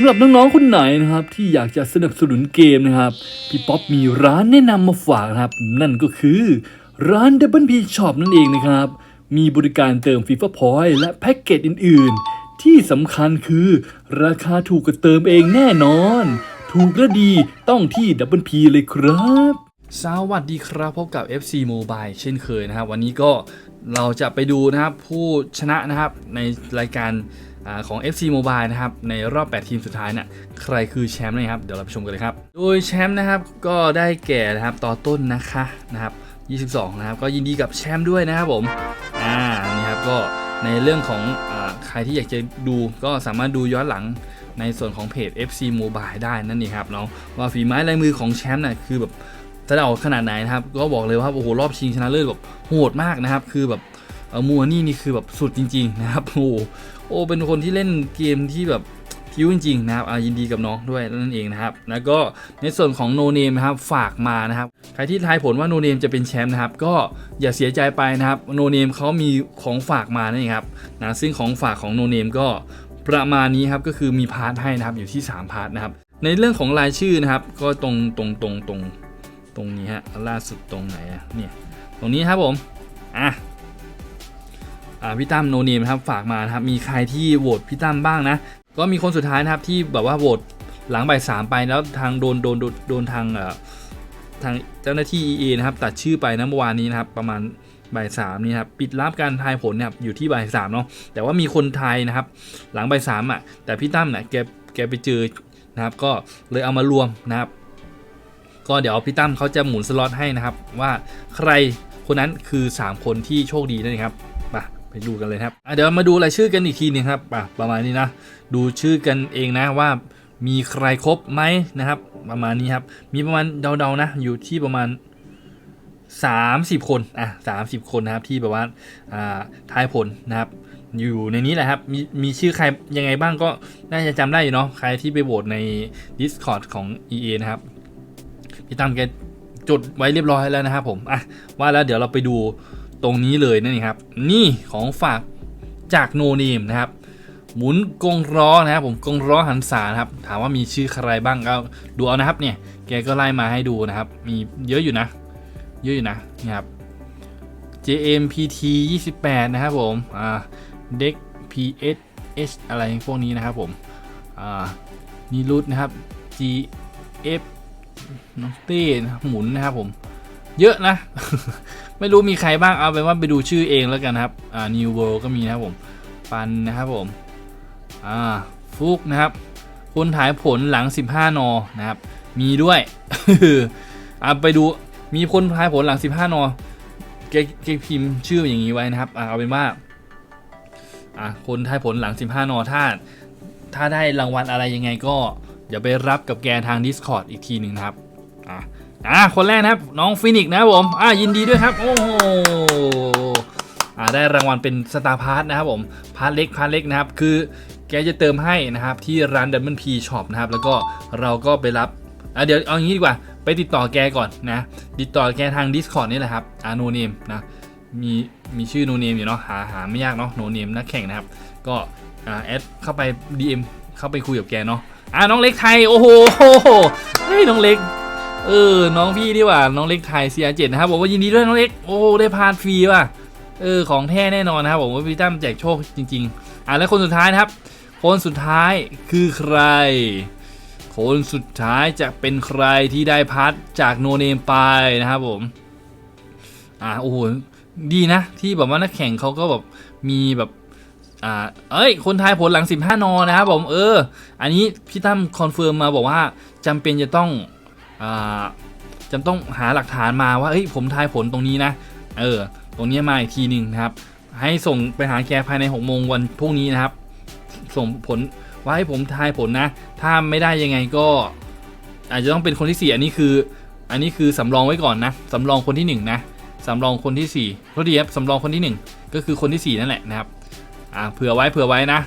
ำหรับน้องๆคนไหนนะครับ ที่อยากจะสนับสนุนเกมนะครับ พี่ป๊อปมีร้านแนะนำมาฝากนะครับ นั่นก็คือร้าน Double P Shop นั่นเองนะครับ มีบริการเติม FIFA Point และแพ็กเกจอื่น ๆ ที่สำคัญคือราคาถูกกว่าเติมเองแน่นอน ถูกและดีต้องที่ Double P เลยครับ สวัสดีครับพบกับ FC Mobile เช่นเคยนะครับ วันนี้ก็ เราจะไปดูนะครับผู้ชนะนะครับในรายการอของ FC Mobile นะครับในรอบ 8 ทีมสุดท้ายน่ะใครคือแชมป์นะครับ เดี๋ยวเราไปชมกันเลยครับ โดยแชมป์นะครับก็ได้แก่นะครับต่อต้นนะคะนะครับ 22 นะครับ ก็ยินดีกับแชมป์ด้วยนะครับผมอ่านี่ครับก็ในเรื่องของอใครที่อยากจะดูก็สามารถดูย้อนหลังในส่วนของเพจ FC Mobile ได้นั่นเองครับเนาะว่าฝีไม้ลายมือของแชมป์น่ะคือแบบ จะเอาขนาดไหนนะครับ ก็บอกเลยว่าโอ้โหรอบชิงชนะเลิศแบบโหดมากนะครับ คือแบบมัวนี่นี่คือแบบสุดจริง ๆ นะครับ โอ้โหโอ้เป็นคนที่เล่นเกมที่แบบพิ้วจริง ๆ นะครับอ่ายินดีกับน้องด้วยนั่นเองนะครับ แล้วก็ในส่วนของโนเนมนะครับฝากมานะครับ ใครที่ทายผลว่าโนเนมจะเป็นแชมป์นะครับ ก็อย่าเสียใจไปนะครับโนเนมเขามีของฝากมานั่นเองครับนะซึ่งของฝากของโนเนมก็ประมาณนี้ครับก็คือมีพาร์ทให้นะครับอยู่ที่ 3 พาร์ทนะครับในเรื่องของรายชื่อนะครับ ก็ตรงตรงตรงตรง ตรงนี้ฮะล่าสุดตรงไหนอะเนี่ยตรงนี้ครับผมอะอ่าพี่ตั้มโนเนมนะครับฝากมานะครับมีใครที่โหวตพี่ตั้มบ้างนะ ก็มีคนสุดท้ายนะครับที่แบบว่าโหวตหลังบ่ายสามไปแล้วทางโดนโดนโดนโดนทางเอ่อทางเจ้าหน้าที่ EA นะครับตัดชื่อไปนะเมื่อวานนี้นะครับประมาณบ่ายสามนี่ครับปิดรับการทายผลเนี่ยอยู่ที่บ่ายสามเนาะแต่ว่ามีคนทายนะครับ หลังบ่ายสามอะแต่พี่ตั้มเนี่ยแกแกไปเจอนะครับก็เลยเอามารวมนะครับ ก็เดี๋ยวพี่ตั้มเขาจะหมุนสล็อตให้นะครับ ว่าใครคนนั้นคือ 3 คนที่โชคดีนั่นเองครับไปไปดูกันเลยครับเดี๋ยวมาดูรายชื่อกันอีกทีหนึงครับประมาณนี้นะ ดูชื่อกันเองนะว่ามีใครครบไหมนะครับ ประมาณนี้ครับ มีประมาณเดาๆนะ อยู่ที่ประมาณ 30 คนอะ30 คนนะครับที่แบบว่าอ่าทายผลนะครับอยู่ในนี้แหละครับ มีมีชื่อใครยังไงบ้างก็น่าจะจำได้อยู่เนาะ ใครที่ไปโหวตใน Discord ของ EA นะครับ พี่ตั้มแกจดไว้เรียบร้อยแล้วนะครับผมอะว่าแล้วเดี๋ยวเราไปดูตรงนี้เลยนั่ครับ นี่ของฝากจากโนเนมนะครับ หมุนกงล้อนะครับผมกงล้อหันษานะครับ ถามว่ามีชื่อใครบ้างก็ดูเอานะครับเนี่ยแกก็ไล่มาให้ดูนะครับ มีเยอะอยู่นะ เยอะอยู่นะนี่ครับ JMPT 28 นะครับผมอ่า Deck PSH อะไรพวกนี้นะครับผมอ่านิรุตนะครับ GF น้องเต้หมุนนะครับผม เยอะนะ ไม่รู้มีใครบ้างเอาเป็นว่าไปดูชื่อเองแล้วกันครับ อ่า New World ก็มีนะครับผม ปันนะครับผม อ่า ฟุกนะครับ คนถ่ายผลหลัง 15 นอนะครับ มีด้วยอ่าไปดู มีคนถ่ายผลหลัง 15 นอแกแกพิมพ์ชื่ออย่างนี้ไว้นะครับอเอาเป็นว่า อ่าคนถ่ายผลหลัง 15 นอถ้าถ้าได้รางวัลอะไรยังไงก็ เดี๋ยวไปรับกับแกทาง Discord อีกทีหนึ่งนะครับอะอะคนแรกนะครับน้องฟินิกนะครับผมอะยินดีด้วยครับ โอ้โหอ่าได้รางวัลเป็นสตาร์พาร์ทนะครับผมพาร์ทเล็กพาร์ทเล็กนะครับคือแกจะเติมให้นะครับที่ร้าน Diamond P Shop นะครับแล้วก็เราก็ไปรับอะเดี๋ยวเอางี้ดีกว่า ไปติดต่อแกก่อนนะติดต่อแกทาง Discord นี่แหละครับอ่าโนเนมนะมีมีชื่อโนเนมอยู่เนาะหาหาไม่ยากเนาะโนเนมนักแข่งนะครับ ก็อ่าแอดเข้าไป DM เข้าไปคุยกับแกเนาะ อะน้องเล็กไทยโอ้โหเฮ้ยน้องเล็กเออน้องพี่ดีกว่าน้องเล็กไทย CR7 นะครับบอกว่ายินดีด้วยน้องเล็กโอ้ได้พาดฟรีว่ะเออของแท้แน่นอนนะครับผมว่าพี่ตั้มแจกโชคจริง ๆ อะแล้วคนสุดท้ายนะครับ คนสุดท้ายคือใคร คนสุดท้ายจะเป็นใครที่ได้พัดจากโนเนมไปนะครับผมอ่าโอ้โหดีนะที่แบบว่านักแข่งเขาก็แบบมีแบบ อ่าเอ้ย คนทายผลหลัง 15 นอนะครับผม เออ อันนี้พี่ตั้มคอนเฟิร์มมาบอกว่าจำเป็นจะต้องอ่าจำต้องหาหลักฐานมาว่าเอ้ยผมทายผลตรงนี้นะ เออ ตรงนี้มาอีกทีหนึ่งนะครับ ให้ส่งไปหาแกภายใน6โมงวันพรุ่งนี้นะครับ ส่งผลว่าให้ผมทายผลนะ ถ้าไม่ได้ยังไงก็ อาจจะต้องเป็นคนที่ 4 อันนี้คือ อันนี้คือสำรองไว้ก่อนนะสำรองคนที่ 1 นะสำรองคนที่4โทษทีครับสำรองคนที่ 1 ก็คือคนที่ 4 นั่นแหละนะครับ อ่าเผื่อไว้เผื่อไว้นะ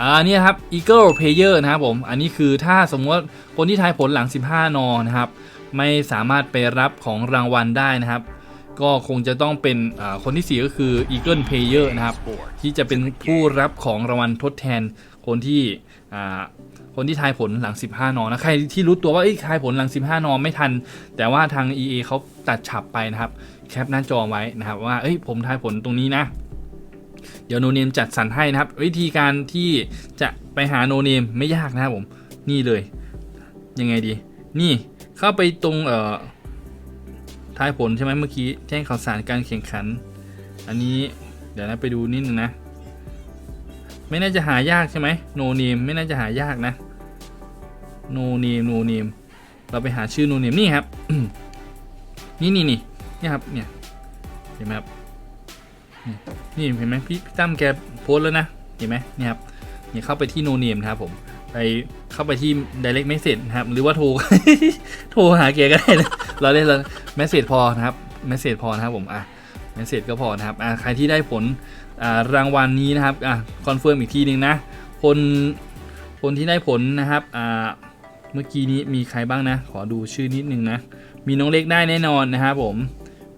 อ่าเนี่ยครับ Eagle Player นะครับผม อันนี้คือถ้าสมมติว่าคนที่ทายผลหลัง 15 นอนะครับ ไม่สามารถไปรับของรางวัลได้นะครับ ก็คงจะต้องเป็นคนที่ 4 ก็คือ Eagle Player นะครับ ที่จะเป็นผู้รับของรางวัลทดแทนคนที่คนที่ทายผลหลัง 15 นอนะใครที่รู้ตัวว่าเอ้ทายผลหลัง 15 นอไม่ทัน แต่ว่าทาง EA เขาตัดฉับไปนะครับ แคปหน้าจอไว้นะครับว่าเอ้ยผมทายผลตรงนี้นะ เดี๋ยวโนเนมจัดสรรให้นะครับ วิธีการที่จะไปหาโนเนมไม่ยากนะครับผม นี่เลย ยังไงดี นี่เข้าไปตรงเอ่อทายผลใช่ไหมเมื่อกี้แจ้งข่าวสารการแข่งขัน อันนี้เดี๋ยวนะไปดูนิดนึงนะ ไม่น่าจะหายากใช่ไหมโนเนมไม่น่าจะหายากนะโนเนมโนเนมเราไปหาชื่อโนเนมนี่ครับนี่นี่นี่นี่ครับเนี่ยเห็นไหมครับ นี่เห็นไหมพี่พี่ตั้มแกโพสแล้วนะ เห็นไหมนี่ครับนี่เข้าไปที่โนเนมครับผม ไปเข้าไปที่ direct message นะครับ หรือว่าโทร โทรหาแกก็ได้นะเราเล่นเรา message พอนะครับ message พอนะครับผมอะเมสเซจก็พอนะครับอ่าใครที่ได้ผลอ่ารางวัลนี้นะครับอ่าคอนเฟิร์มอีกทีหนึ่งนะ คนคนที่ได้ผลนะครับอ่าเมื่อกี้นี้มีใครบ้างนะ ขอดูชื่อนิดนึงนะ มีน้องเล็กได้แน่นอนนะครับผม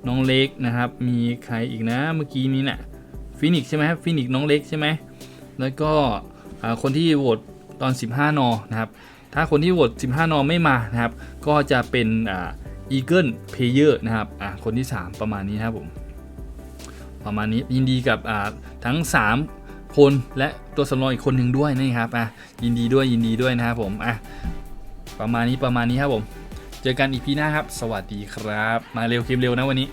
น้องเล็กนะครับ มีใครอีกนะเมื่อกี้นี้นะ่ะฟินิกใช่ไหมครับฟินิกน้องเล็กใช่ไหมแล้วก็คนที่โหวตตอน 15นอนะครับ ถ้าคนที่โหวต15นอไม่มานะครับ ก็จะเป็นอ่า Eagle Player นะครับอ่าคนที่ 3 ประมาณนี้นะครับผมประมาณนี้ยินดีกับอ่าทั้ง 3 คนและตัวสำรองอีกคนหนึ่งด้วยนะครับอะยินดีด้วยยินดีด้วยนะครับผมอะประมาณนี้ประมาณนี้ครับผม เจอกันอีพีหน้าครับ สวัสดีครับ มาเร็วคลิปเร็วนะวันนี้